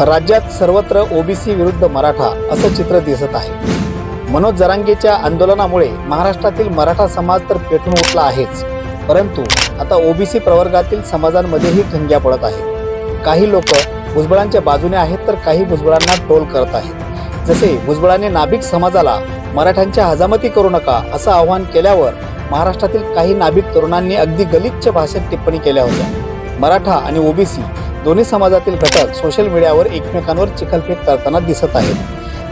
राज्यात सर्वत्र ओबीसी विरुद्ध मराठा असं चित्र दिसत आहे. मनोज जरांगेच्या आंदोलनामुळे महाराष्ट्रातील मराठा समाज तर पेटून उठला आहेच परंतु आता ओबीसी प्रवर्गातील समाजांमध्येही ठिणग्या पडत आहेत. काही लोक भुजबळांच्या बाजूने आहेत तर काही भुजबळांना टोल करत आहेत. जसे भुजबळाने नाभिक समाजाला मराठ्यांच्या हजामती करू नका असं आवाहन केल्यावर महाराष्ट्रातील काही नाभिक तरुणांनी अगदी गलिच्छ भाषेत टिप्पणी केल्या होत्या. मराठा आणि ओबीसी दोन्ही समाजातील घटक सोशल मीडियावर एकमेकांवर चिखलफेक करताना दिसत आहेत.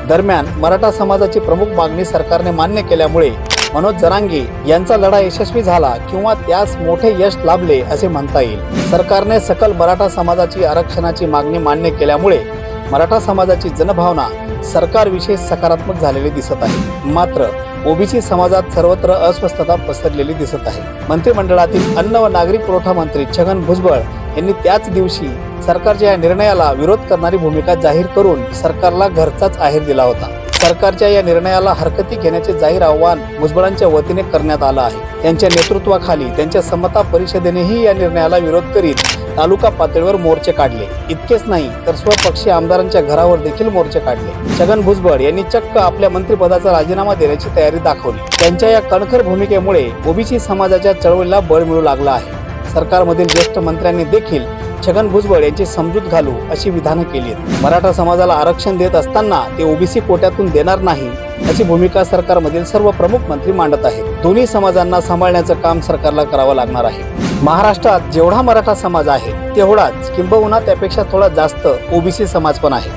दरम्यान मराठा समाजाची प्रमुख मागणी सरकारने मान्य केल्यामुळे मनोज जरांगी यांचा लढा यशस्वी झाला किंवा त्यास मोठे यश लाभले असे म्हणता येईल. सरकारने सकल मराठा समाजाची आरक्षणाची मागणी मान्य केल्यामुळे मराठा समाजाची जनभावना सरकारविषयी सकारात्मक झालेली दिसत आहे. मात्र ओबीसी समाजात सर्वत्र अस्वस्थता पसरलेली दिसत आहे. मंत्रिमंडळातील अन्न व नागरी पुरवठा मंत्री छगन भुजबळ यांनी त्याच दिवशी सरकारच्या या निर्णयाला विरोध करणारी भूमिका जाहीर करून सरकारला घरचाच आहेर दिला होता. सरकारच्या या निर्णयाला हरकती घेण्याचे जाहीर आव्हान भुजबळांच्या वतीने करण्यात आलं आहे. त्यांच्या नेतृत्वाखाली त्यांच्या समता परिषदेनेही या निर्णयाला विरोध करीत तालुका पातळीवर मोर्चे काढले. इतकेच नाही तर स्वपक्षीय आमदारांच्या घरावर देखील मोर्चे काढले. छगन भुजबळ यांनी चक्क आपल्या मंत्रिपदाचा राजीनामा देण्याची तयारी दाखवली. त्यांच्या या कणखर भूमिकेमुळे ओबीसी समाजाच्या चळवळीला बळ मिळू लागला आहे. सरकारमधील ज्येष्ठ मंत्र्यांनी देखील छगन भुजबळ यांची समजूत घालू अशी विधानं केली आहेत मराठा समाजाला आरक्षण देत असताना ते ओबीसी कोट्यातून देणार नाही अशी भूमिका सरकारमधील सर्व प्रमुख मंत्री मांडत आहेत. दोन्ही समाजांना सांभाळण्याचं काम सरकारला करावं लागणार आहे. महाराष्ट्रात जेवढा मराठा समाज आहे तेवढाच किंबहुना त्यापेक्षा थोडा जास्त ओबीसी समाज पण आहे.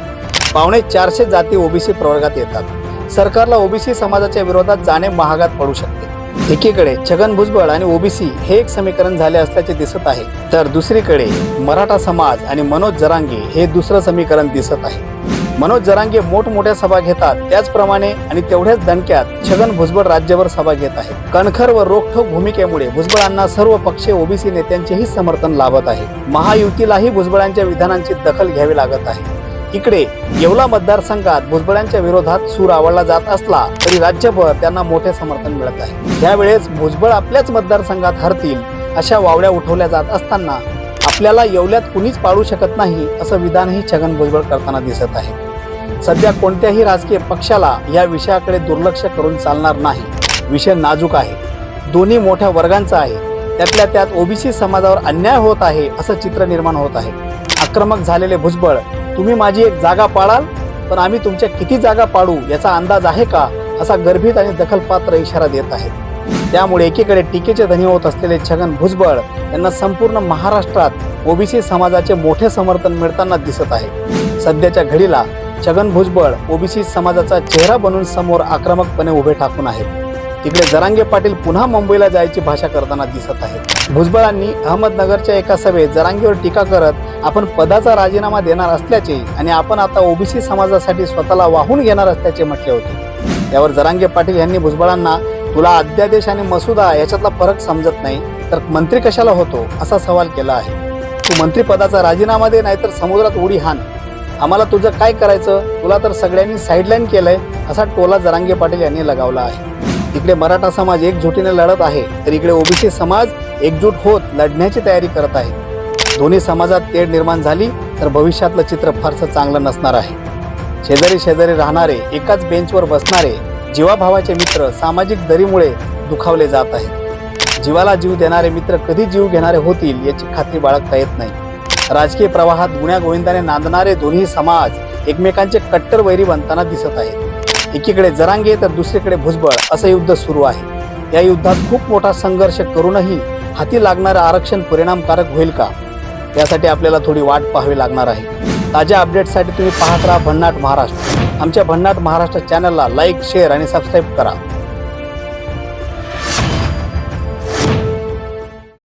पावणे चारशे जाती ओबीसी प्रवर्गात येतात. सरकारला ओबीसी समाजाच्या विरोधात जाणे महागात पडू शकते. एकीकडे छगन भुजबळ आणि ओबीसी हे एक समीकरण झाले असल्याचे दिसत आहे तर दुसरीकडे मराठा समाज आणि मनोज जरांगे हे दुसरं समीकरण दिसत आहे. मनोज जरांगे मोठमोठ्या सभा घेतात त्याचप्रमाणे आणि तेवढ्याच दणक्यात छगन भुजबळ राज्यभर सभा घेत आहेत. कणखर व रोखठोक भूमिकेमुळे भुजबळांना सर्व पक्षीय ओबीसी नेत्यांचेही समर्थन लाभत आहे. महायुतीलाही भुजबळांच्या विधानांची दखल घ्यावी लागत आहे. इकडे येवला मतदारसंघात भुजबळांच्या विरोधात सूर आवडला जात असला तरी राज्यभर त्यांना मोठे समर्थन मिळत आहे. त्यावेळेस भुजबळ आपल्याच मतदारसंघात हरतील अशा वावड्या उठवल्या जात असताना आपल्याला येवल्यात कुणीच पाळू शकत नाही असं विधानही छगन भुजबळ करताना दिसत आहे. सध्या कोणत्याही राजकीय पक्षाला या विषयाकडे दुर्लक्ष करून चालणार नाही. विषय नाजूक आहे. दोन्ही मोठ्या वर्गांचा आहे. त्यातल्या त्यात ओबीसी समाजावर अन्याय होत आहे असं चित्र निर्माण होत आहे. आक्रमक झालेले भुजबळ तुम्ही माझी एक जागा पाळाल पण आम्ही तुमच्या किती जागा पाडू याचा अंदाज आहे का असा गर्भित आणि दखलपात्र इशारा देत आहेत. त्यामुळे एकीकडे टीकेचे धनी होत असलेले छगन भुजबळ यांना संपूर्ण महाराष्ट्रात ओबीसी समाजाचे मोठे समर्थन मिळताना दिसत आहे. सध्याच्या घडीला छगन भुजबळ ओबीसी समाजाचा चेहरा बनून समोर आक्रमकपणे उभे ठाकून आहेत. तिकडे जरांगे पाटील पुन्हा मुंबईला जायची भाषा करताना दिसत आहेत. भुजबळांनी अहमदनगरच्या एका सभेत जरांगेवर टीका करत आपण पदाचा राजीनामा देणार असल्याचे आणि आपण आता ओबीसी समाजासाठी स्वतःला वाहून घेणार असल्याचे म्हटले होते. त्यावर जरांगे पाटील यांनी भुजबळांना तुला अध्यादेश आणि मसुदा याच्यातला फरक समजत नाही तर मंत्री कशाला होतो? असा सवाल केला आहे. तू मंत्रिपदाचा राजीनामा दे नाहीतर समुद्रात उडी हान आम्हाला तुझं काय करायचं? तुला तर सगळ्यांनी साईडलाईन केलंय असा टोला जरांगे पाटील यांनी लगावला आहे. इकडे मराठा समाज एकजुटीने लढत आहे तर इकडे ओबीसी समाज एकजूट होत लढण्याची तयारी करत आहे. दोन्ही समाजात तेढ निर्माण झाली तर भविष्यातलं चित्र फारसं चांगलं नसणार आहे. शेजारी शेजारी राहणारे एकाच बेंचवर बसणारे जीवाभावाचे मित्र सामाजिक दरीमुळे दुखावले जात आहेत. जीवाला जीव देणारे मित्र कधी जीव घेणारे होतील याची खात्री बाळगता येत नाही. राजकीय प्रवाहात गुण्या गोविंदाने नांदणारे दोन्ही समाज एकमेकांचे कट्टर वैरी बनताना दिसत आहेत. एकीकडे जरांगे तर दुसरीकडे भुजबळ असं युद्ध सुरू आहे. या युद्धात खूप मोठा संघर्ष करूनही हाती लागणारं आरक्षण परिणामकारक होईल का? यासाठी आपल्याला थोडी वाट पाहावी लागणार आहे. ताज्या अपडेटसाठी तुम्ही पाहत राहा भन्नाट महाराष्ट्र. आमच्या भन्नाट महाराष्ट्र चॅनलला लाईक शेअर आणि सबस्क्राईब करा.